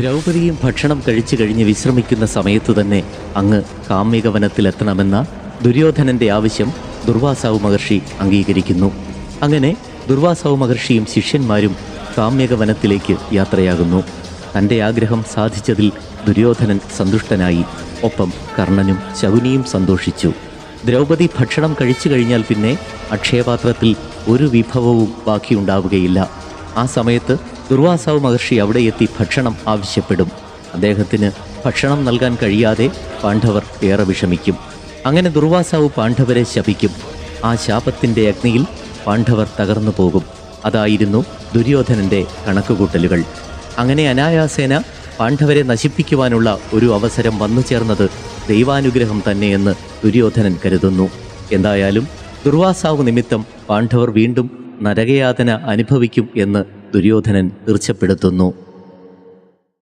ദ്രൗപദിയും ഭക്ഷണം കഴിച്ചു കഴിഞ്ഞ് വിശ്രമിക്കുന്ന സമയത്തു തന്നെ അങ്ങ് കാമ്യകവനത്തിലെത്തണമെന്ന ദുര്യോധനന്റെ ആവശ്യം ദുർവാസാവ് മഹർഷി അംഗീകരിക്കുന്നു. അങ്ങനെ ദുർവാസാവ് മഹർഷിയും ശിഷ്യന്മാരും കാമ്യകവനത്തിലേക്ക് യാത്രയാകുന്നു. തന്റെ ആഗ്രഹം സാധിച്ചതിൽ ദുര്യോധനൻ സന്തുഷ്ടനായി. ഒപ്പം കർണനും ശകുനിയും സന്തോഷിച്ചു. ദ്രൗപദി ഭക്ഷണം കഴിച്ചു കഴിഞ്ഞാൽ പിന്നെ അക്ഷയപാത്രത്തിൽ ഒരു വിഭവവും ബാക്കിയുണ്ടാവുകയില്ല. ആ സമയത്ത് ദുർവാസാവ് മഹർഷി അവിടെ എത്തി ഭക്ഷണം ആവശ്യപ്പെടും. അദ്ദേഹത്തിന് ഭക്ഷണം നൽകാൻ കഴിയാതെ പാണ്ഡവർ ഏറെ വിഷമിക്കും. അങ്ങനെ ദുർവാസാവ് പാണ്ഡവരെ ശപിക്കും. ആ ശാപത്തിന്റെ അഗ്നിയിൽ പാണ്ഡവർ തകർന്നു പോകും. അതായിരുന്നു ദുര്യോധനന്റെ കണക്കുകൂട്ടലുകൾ. അങ്ങനെ അനായാസേന പാണ്ഡവരെ നശിപ്പിക്കുവാനുള്ള ഒരു അവസരം വന്നു ചേർന്നത് ദൈവാനുഗ്രഹം തന്നെയെന്ന് ദുര്യോധനൻ കരുതുന്നു. എന്തായാലും ദുർവാസാവ് നിമിത്തം പാണ്ഡവർ വീണ്ടും നരകയാതന അനുഭവിക്കും എന്ന് ദുര്യോധനൻ തീർച്ചപ്പെടുത്തുന്നു.